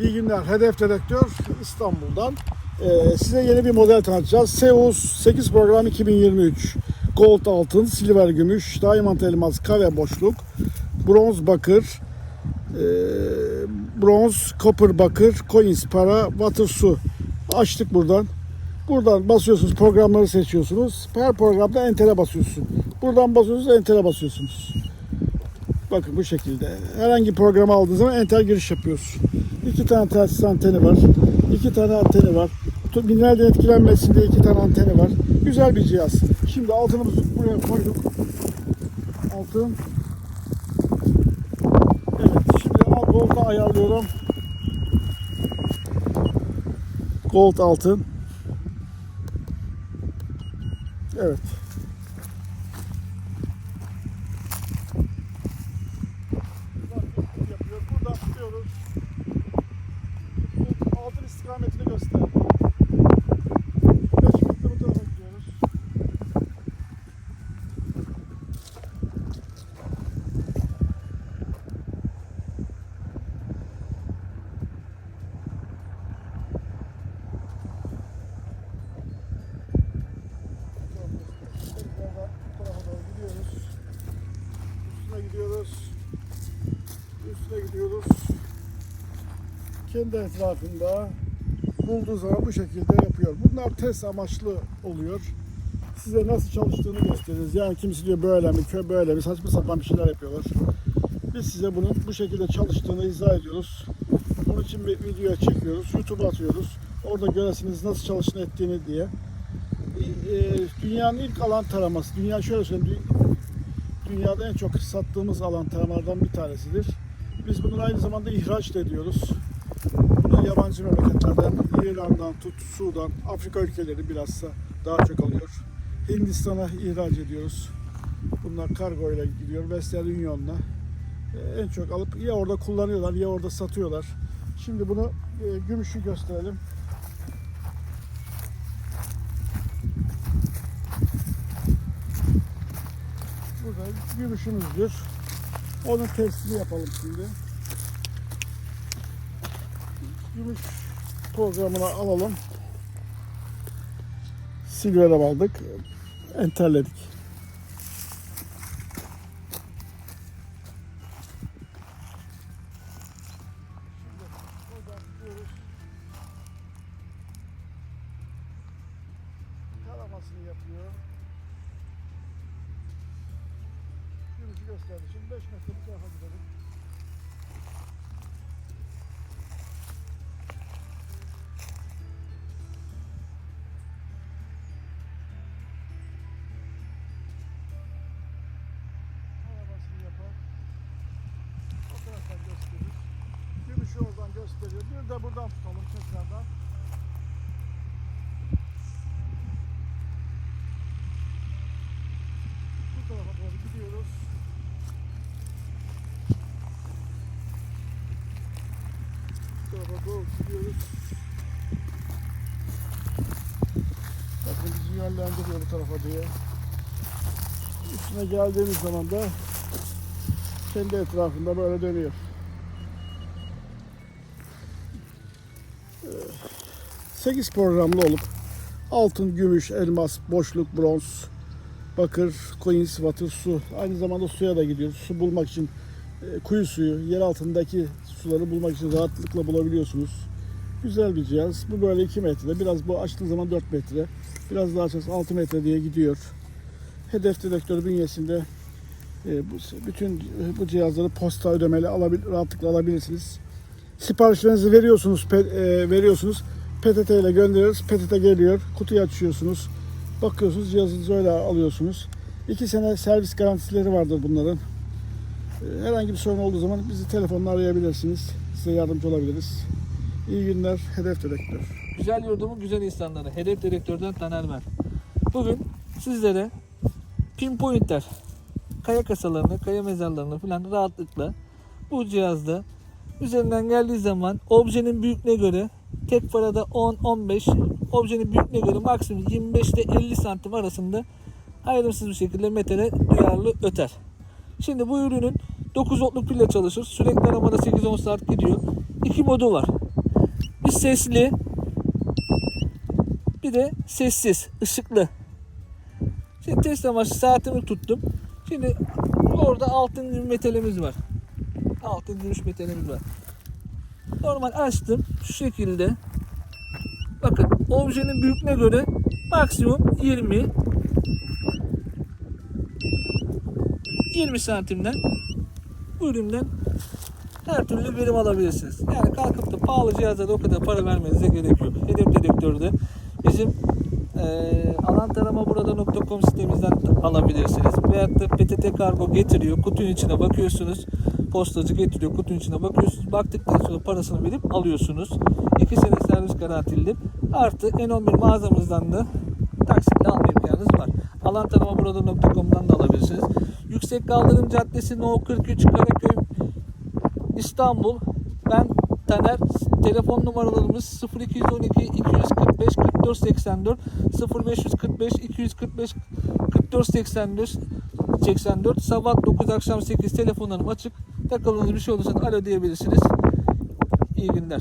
İyi günler. Hedef Dedektör İstanbul'dan. Ee, size yeni bir model tanıtacağız. Seus 8 program 2023. Gold altın, silver gümüş, diamond elmas, kare boşluk, bronz bakır, ee, bronz, copper bakır, coins para, water su. Açtık buradan. Buradan basıyorsunuz, programları seçiyorsunuz. Her programda enter'e basıyorsun. Buradan basıyorsunuz, enter'e basıyorsunuz. Bakın bu şekilde. Herhangi programı aldığınız zaman enter giriş yapıyorsun. İki tane telsiz anteni var. iki tane anteni var. Binlerden etkilenmesin diye iki tane anteni var. Güzel bir cihaz. Şimdi altınımızı buraya koyduk. Altın. Evet şimdi al gold'u ayarlıyorum. Gold altın. Evet. yapıyor. Buradan tutuyoruz. Altın istikametini göster. 5 metre bu tarafa. Üstüne gidiyoruz. Üstüne gidiyoruz. Kendi etrafında bulduğu zaman bu şekilde yapıyor. Bunlar test amaçlı oluyor. Size nasıl çalıştığını gösteririz. Yani kimisi diyor böyle mi, kö böyle mi, saçma sapan bir şeyler yapıyorlar. Biz size bunun bu şekilde çalıştığını izah ediyoruz. Bunun için bir video çekiyoruz. YouTube'a atıyoruz. Orada göresiniz nasıl çalıştığını ettiğini diye. Ee, dünyanın ilk alan taraması. Dünya şöyle söyleyeyim. dü- Dünyada en çok sattığımız alan taramalardan bir tanesidir. Biz bunu aynı zamanda ihraç da ediyoruz. Yabancı memleketlerden, İran'dan tut, Sudan, Afrika ülkeleri bilhassa daha çok alıyor. Hindistan'a ihraç ediyoruz. Bunlar kargo ile gidiyor. Western Union'la. Ee, en çok alıp ya orada kullanıyorlar ya orada satıyorlar. Şimdi bunu e, gümüşü gösterelim. Burada gümüşümüzdür. Onun testini yapalım şimdi. Gümüş programına alalım. Silver'e aldık. Enterledik. Yapıyor. Gümüşü gösterdi. Şimdi 5 metre bu gösteriyor. Bir de buradan tutalım tekrardan. Bu tarafa doğru gidiyoruz. Bu tarafa doğru gidiyoruz. Bakın bizi yönlendiriyor bu tarafa diye. Üstüne geldiğimiz zaman da kendi etrafında böyle dönüyor. 8 programlı olup altın, gümüş, elmas, boşluk, bronz, bakır, coins, water, su. Aynı zamanda suya da gidiyor. Su bulmak için e, kuyu suyu, yer altındaki suları bulmak için rahatlıkla bulabiliyorsunuz. Güzel bir cihaz. Bu böyle 2 metre. Biraz bu açtığı zaman 4 metre. Biraz daha açarsa 6 metre diye gidiyor. Hedef dedektörü bünyesinde e, bütün e, bu cihazları posta ödemeli alabil, rahatlıkla alabilirsiniz. Siparişlerinizi veriyorsunuz, pe- e, veriyorsunuz. PTT ile gönderiyoruz. PTT geliyor. Kutuyu açıyorsunuz. Bakıyorsunuz cihazınızı öyle alıyorsunuz. İki sene servis garantileri vardır bunların. E, Herhangi bir sorun olduğu zaman bizi telefonla arayabilirsiniz. Size yardımcı olabiliriz. İyi günler. Hedef Dedektör. Güzel yurdumun güzel insanları. Hedef Direktör'den Taner Ben. Bugün sizlere pinpointler, kaya kasalarını, kaya mezarlarını falan rahatlıkla bu cihazda üzerinden geldiği zaman objenin büyüklüğüne göre tek parada 10-15 objenin büyüklüğüne göre maksimum 25 ile 50 santim arasında ayrımsız bir şekilde metre duyarlı öter. Şimdi bu ürünün 9 voltluk pille çalışır. Sürekli aramada 8-10 saat gidiyor. İki modu var. Bir sesli, bir de sessiz, ışıklı. Şimdi test amaçlı saatimi tuttum. Şimdi orada altın gümüş metalimiz var. Altın gümüş metalimiz var. Normal açtım şu şekilde. Bakın objenin büyüklüğüne göre maksimum 20 20 santimden bu üründen her türlü verim alabilirsiniz. Yani kalkıp da pahalı cihazlara o kadar para vermenize gerek yok. Hedef dedektörde bizim eee alantaramaburada.com sitemizden alabilirsiniz. Veyahut da PTT kargo getiriyor. Kutunun içine bakıyorsunuz. Postacı getiriyor. Kutunun içine bakıyorsunuz. Baktıktan sonra parasını verip alıyorsunuz. 2 sene servis garantilidir. Artı N11 mağazamızdan da taksitle alma imkanınız var. Alantaramaburada.com'dan da alabilirsiniz. Yüksek Kaldırım Caddesi No 43 Karaköy İstanbul. Ben Taner. Telefon numaralarımız 0212 245 44 84 0545 245 44 84 84 sabah 9 akşam 8 telefonlarım açık. Takıldığınız bir şey olursa alo diyebilirsiniz. İyi günler.